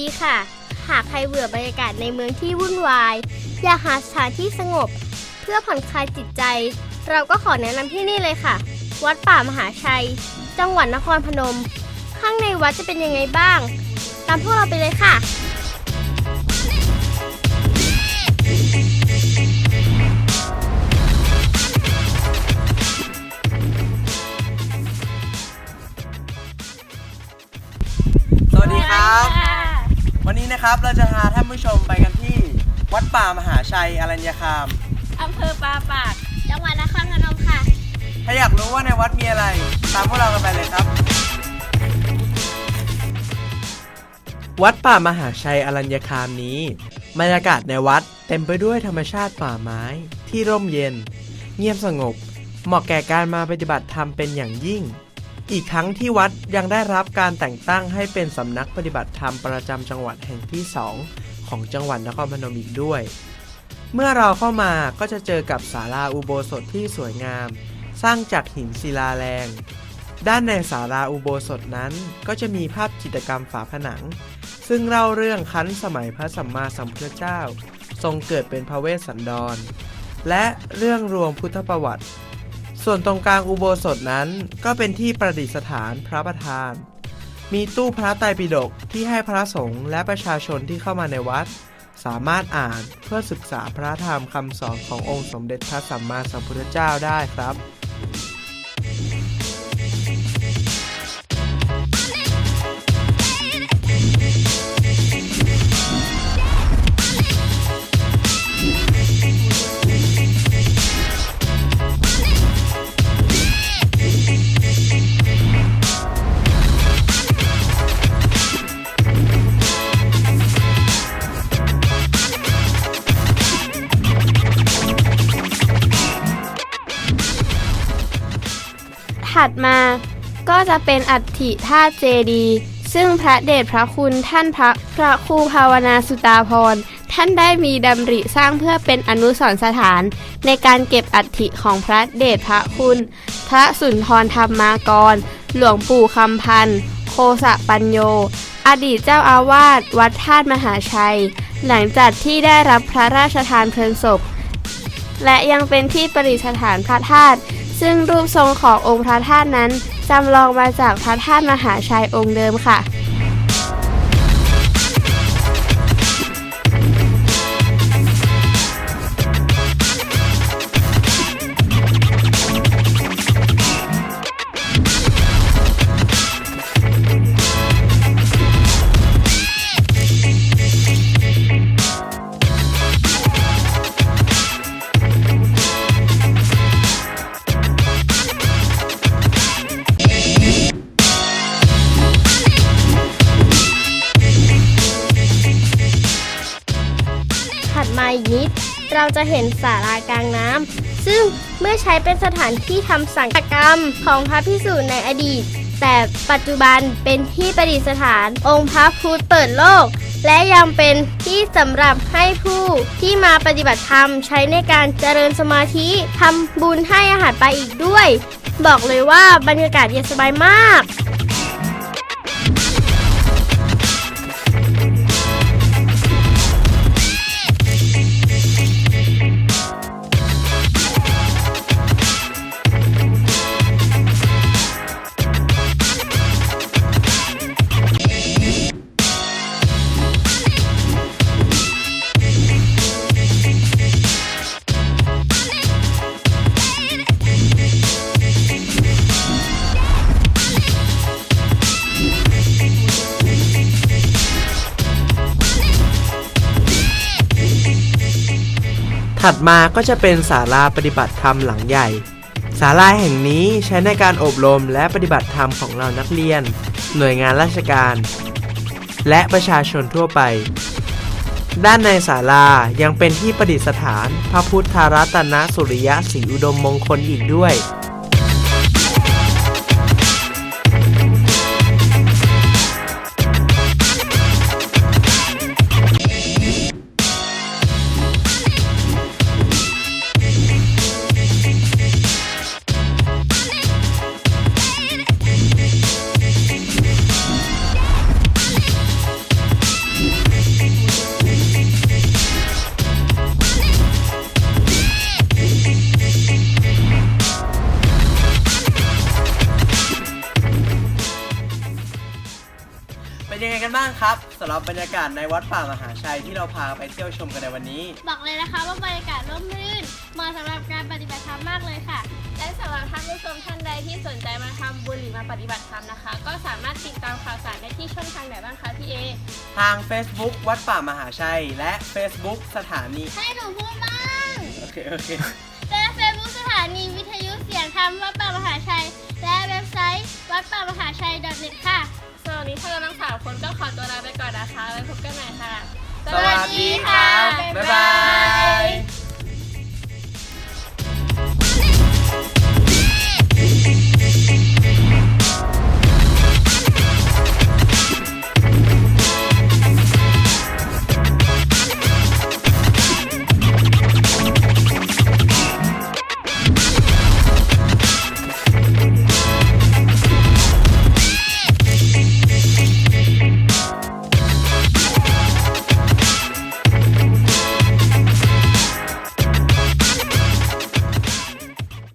ดีค่ะ หากใครเบื่อบรรยากาศในเมืองที่วุ่นวาย อยากหาสถานที่สงบ เพื่อผ่อนคลายจิตใจ เราก็ขอแนะนำที่นี่เลยค่ะ วัดป่ามหาชัย จังหวัดนครพนม ข้างในวัดจะเป็นยังไงบ้าง ตามพวกเราไปเลยค่ะ นนี้นะครับ เราจะพาท่านผู้ชมไปกันที่ วัดป่ามหาชัยอรัญญคาม อำเภอปาปาก จังหวัดนครพนมค่ะ ถ้าอยากรู้ว่าในวัดมีอะไร ตามพวกเรากันไปเลยครับ วัดป่ามหาชัยอรัญญคามนี้บรรยากาศในวัดเต็มไปด้วยธรรมชาติป่าไม้ที่ร่มเย็น เงียบสงบ เหมาะแก่การมาปฏิบัติธรรมเป็นอย่างยิ่ง อีกทั้งที่วัดยังได้รับการแต่งตั้งให้เป็นสำนักปฏิบัติธรรมประจำจังหวัดแห่งที่สองของจังหวัดนครพนมอีกด้วย เมื่อเราเข้ามาก็จะเจอกับศาลาอุโบสถที่สวยงาม สร้างจากหินศิลาแรง ด้านในศาลาอุโบสถนั้นก็จะมีภาพจิตรกรรมฝาผนัง ซึ่งเล่าเรื่องคั้นสมัยพระสัมมาสัมพุทธเจ้า ทรงเกิดเป็นพระเวสสันดร และเรื่องรวมพุทธประวัติ ส่วนตรงกลางอุโบสถนั้นก็เป็นที่ประดิษฐานพระประธาน มีตู้พระไตรปิฎกที่ให้พระสงฆ์และประชาชนที่เข้ามาในวัด สามารถอ่านเพื่อศึกษาพระธรรมคำสอนขององค์สมเด็จพระสัมมาสัมพุทธเจ้าได้ครับ ถัดมาก็จะเป็นอัฐิธาตุเจดีซึ่งพระเดชพระคุณท่านพระพระครูภาวนาสุตาพรท่านได้มีดำริสร้างเพื่อเป็นอนุสรณ์สถาน ในการเก็บอัฐิของพระเดชพระคุณ พระสุนทรธรรมากร หลวงปู่คำพันธ์โคสะปัญโย อดีตเจ้าอาวาสวัดธาตุมหาชัย หลังจากที่ได้รับพระราชทานเพลิงศพ และยังเป็นที่ประดิษฐานพระธาตุ ซึ่งรูปทรงขององค์พระธาตุนั้นจำลองมาจากพระธาตุมหาชัยองค์เดิมค่ะ เราจะเห็นศาลากลางน้ำซึ่งเมื่อใช้เป็นสถานที่ทำสังฆกรรมของพระพิสุในอดีต แต่ปัจจุบันเป็นที่ประดิษฐานองค์พระพุทธเปิดโลก และยังเป็นที่สำหรับให้ผู้ที่มาปฏิบัติธรรมใช้ในการเจริญสมาธิทำบุญให้อาหารไปอีกด้วย บอกเลยว่าบรรยากาศเย็นสบายมาก ถัดมาก็จะเป็นศาลาปฏิบัติธรรมหลังใหญ่ศาลาแห่งนี้ใช้ในการอบรมและปฏิบัติธรรมของเรานักเรียน หน่วยงานราชการ และประชาชนทั่วไป ด้านในศาลายังเป็นที่ประดิษฐาน พระพุทธรัตนสุริยะศรีอุดมมงคลอีกด้วยางครับสำหรับบรรยากาศในวัดป่ามหาชัยที่เราพาไปเที่ยวชมกันในวันนี้ บอกเลยนะคะว่าบรรยากาศร่มรื่นเหมาะสำหรับการปฏิบัติธรรมมากเลยค่ะ และสำหรับท่านผู้ชมท่านใดที่สนใจมาทำบุญหรือมาปฏิบัติธรรมนะคะ ก็สามารถติดตามข่าวสารได้ที่ช่องทางไหนบ้างคะพี่เอ ทาง Facebook วัดป่ามหาชัย และ Facebook สถานี ให้หนูพูดบ้างโอเค โอเค และเฟซบุ๊กสถานีวิทยุเสียงธรรมวัดป่ามหาชัย และเว็บไซต์วัดป่ามหาชัย .net ค่ะส่ วนวันนี้พวกเราทั้งสามคนก็ขอตัวลาไปก่อนนะคะไว้พบกันใหม่ค่ะสวัสดีครับบ๊ายบาย